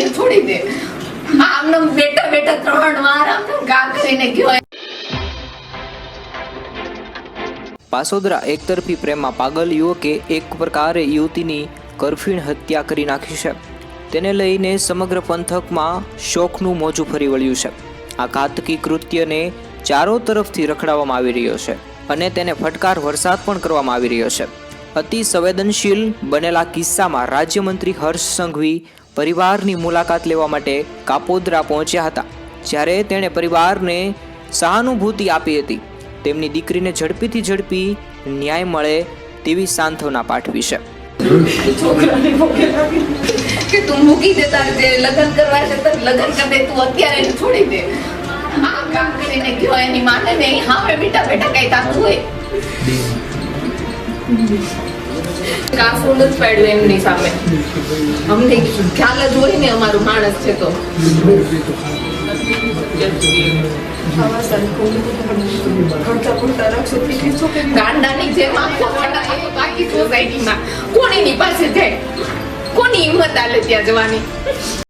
એને છોડી દે આમને બેટા બેટા ત્રણ વાર આમને ગા કરીને ગયો પાસોદરા એકતરફી પ્રેમમાં પાગલ યુવકે એક પ્રકારે યુવતીની કરફીણ હત્યા કરી નાખી છે. તેને લઈને સમગ્ર પંથકમાં શોકનું મોજું ફરી વળ્યું છે. આ ઘાતકી કૃત્યને ચારો તરફથી રખડાવવામાં આવી રહ્યો છે અને તેને ફટકાર વરસાદ પણ કરવામાં આવી રહ્યો છે. અતિ સંવેદનશીલ બનેલા કિસ્સામાં રાજ્યમંત્રી હર્ષ સંઘવી પરિવારની મુલાકાત લેવા માટે કાપોદ્રા પહોંચ્યા હતા, જ્યારે તેણે પરિવારને સહાનુભૂતિ આપી હતી. તેમની દીકરીને ઝડપીથી ઝડપી ન્યાય મળે તેવી સાંત્વના પાઠવી છે. કે તું મૂકી દે તારે લગ્ન કરવા છે તો લગ્ન કરી તું અત્યારે છોડી દે. આ કામ કરીને ગયો, એની માને ને હા બેટા બેટા કઈ તાતું હોય કાફૂલ જ પાડ્યું એમની સામે. અમને ખ્યાલ જ હોય ને અમારું માણસ છે તો. ગાંડાની જેમ આખો બાકી કોની પાસે જાય? કોની હિંમત આલે ત્યાં જવાની?